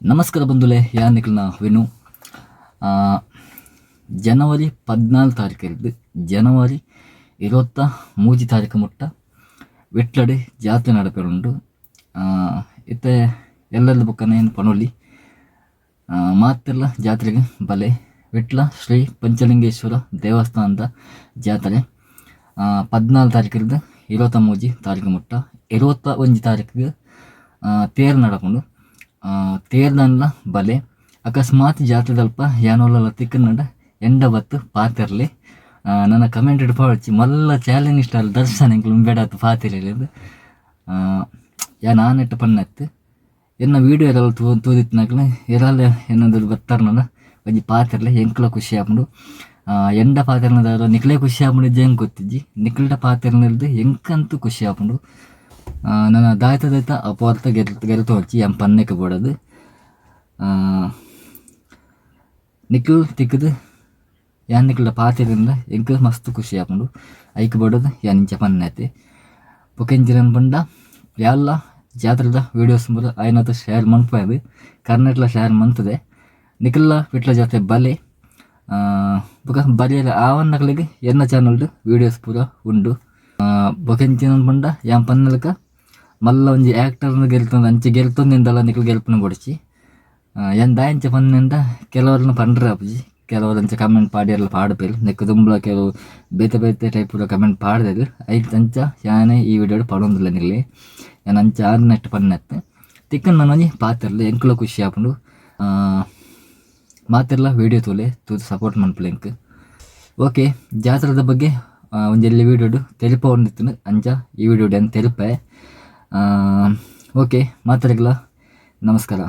ನಮಸ್ಕಾರ ಬಂಧುಲೆ ಯಾರು ನಿಖಿಲ್ನ ವಿನು ಜನವರಿ ಪದ್ನಾಲ್ ತಾರೀಕು ಜನವರಿ ಇರುವತ್ತ ಮೂಜಿ ತಾರೀಕು ಮುಟ್ಟ ವೆಟ್ಲಡೆ ಜಾತ್ರೆ ನಡಪಿರುಂಡು. நடப்பெருண்டு ಎಲ್ಲರ எல்லது ಏನು பணொல்லி ಮಾತೆಲ್ಲ ಜಾತ್ರೆಗೆ ಬಲೆ ವಿಟ್ಲ ಶ್ರೀ ಪಂಚಲಿಂಗೇಶ್ವರ ದೇವಸ್ಥಾನದ ಜಾತ್ರೆ. ಪದ್ನಾಲ್ ತಾರೀಕಿರ್ದು ಇರುವತ್ತ ಮೂಜಿ ತಾರೀಕು ಮುಟ್ಟ. ಇರುವತ್ತ ಒಂಜಿ ತಾರೀಕಿಗೆ ತೇರು ನಡಕೊಂಡು ತೇರ್ದಲ್ಲ ಬಲೆ, ಅಕಸ್ಮಾತ್ ಜಾತ್ರೆ ದಲ್ಪ ಯಾನೋಲ ಎಂಡವತ್ತು ಪಾತಿರ್ಲಿ. ನನ್ನ ಕಮೆಂಟ್ ಇಡ್ಪಾವಚ್ಚಿ ಮಲ್ಲ ಚಾಲೆಂಜ್ ಇಷ್ಟ ಅಲ್ಲ, ದರ್ಶನ ಎಂಕ್ಲು ಬೇಡತ್ತು ಪಾತಿರಲಿದ್ದು ಯಾ ನಾನೆಟ್ಟ ಪನ್ನತ್ತು ಎನ್ನ ವೀಡಿಯೋ ಎಲ್ಲ ತೂ ತೂದಿತ್ತಿನಾಗ್ಲ ಎರಲ್ಲ ಏನಾದ್ರು ಬರ್ತಾರನಲ್ಲ ಒಂಜಿ ಪಾತಿರಲಿ, ಎಂಕ್ಲ ಖುಷಿ ಆಪುಂಡು. ಎಂಡ ಪಾತಿರ್ನದಾರ ನಿಕ್ಲೆ ಖುಷಿ ಆಪುಂಡು ಜಂಗ್ ಗೊತ್ತಿಜ್ಜಿ? ನಿಕ್ಲಟ ಪಾತಿರ್ನಲ್ದು ಎಂಕಂತೂ ಖುಷಿ ಆಪುಂಡು. ನನ್ನ ದಾಯ್ತ ದಾಯ್ತ ಅಪೋರ್ತ ಗೆಲ್ ಗೆಲ್ತು ಹೋಗಿ ಎಂ ಪನ್ನೆಕ್ಕೆ ಬೋಡದು. ನಿಖಿಲ್ ತಿಕ್ಕದು. ಯಾನ್ ನಿಖಿಲ್ಡ ಪಾತಿರಿಂದ ಎಂಕ್ ಮಸ್ತ್ ಖುಷಿ ಆಪುಂಡು ಐಕ್ ಬೋಡದು ಯಾನ್ ಇಂಚ ಐತಿ. ಬೊಕೆಂಜಿರನ್ ಬಂಡ ಎಲ್ಲ ಜಾತ್ರೆದ ವೀಡಿಯೋಸ್ ಮೂಲ ಐನತ್ತು ಶೇರ್ ಮನ್ಪದು ಕರ್ನಾಟಕ ಶೇರ್ ಮಂತದೆ ನಿಖಿಲ್ಲ ವಿಟ್ಲ ಜಾತ್ರೆ ಬಲೆ. ಬೊಕ ಬಲಿಯಲ್ಲ ಆವನ್ನಗಳಿಗೆ ಎನ್ನ ಚಾನಲ್ಡು ವೀಡಿಯೋಸ್ ಪೂರ ಉಂಡು. ಬೊಕೆಂಚಿನ ಬಂಡ ಯಾನ್ ಪನ್ನಲಕ ಮಲ್ಲ ಒಂಜಿ ಆ್ಯಕ್ಟರ್ನ ಗೆಲ್ತಂದು ಅಂಚೆ ಗೆಲ್ತೊಂದಿಂದಲ್ಲ ನಿಕ್ಲು ಗೆಲ್ಪನ ಬೊಡಿಚಿ. ಎಂದ ದಾಯಂಚ ಪನ್ನಿಂದ ಕೆಲವರನ್ನ ಪಂಡ್ರೆ ಆಪುಜಿ ಕೆಲವರು ಅಂಚೆ ಕಮೆಂಟ್ ಪಾಡಿ ಎಲ್ಲ ಪಾಡಪೇರು ನೆಕ್ಕ ತುಂಬಲ ಕೆಲವು ಬೇತೆ ಬೇತೆ ಟೈಪ್ ಕಮೆಂಟ್ ಪಾಡ್ದೇರು. ಐಕ್ ಅಂಚ ಯಾನೇ ಈ ವಿಡಿಯೋ ಪಡೊಂದಿಲ್ಲ ನಿಲ್ಲಿ. ಯಾನ್ ಅಂಚ ಆರು ಪನ್ನೆತ್ತೆ ತಿಕ್ಕನ್ ನನೊಂಜಿ ಪಾತಿರ್ಲಿ ಎಂಕ್ಲ ಖುಷಿ ಆಪುಂಡು. ಆ, ವೀಡಿಯೋ ತೋಲೆ ತೂತು ಸಪೋರ್ಟ್ ಮನ್ಪುಲೆ ಎಂಕ್. ಓಕೆ ಜಾತ್ರೆದ ಬಗ್ಗೆ ಒಂದೆಲ್ಲಿ ವಿಡಿಯೋಡು ತೆಲಿಪ ಒಂದಿತ್ತು ಅಂಚ ಈ ವಿಡಿಯೋ ಅಂತ ತೆಲಿಪೆ. ಓಕೆ ಮಾತಾಡಲ್ಲ ನಮಸ್ಕಾರ.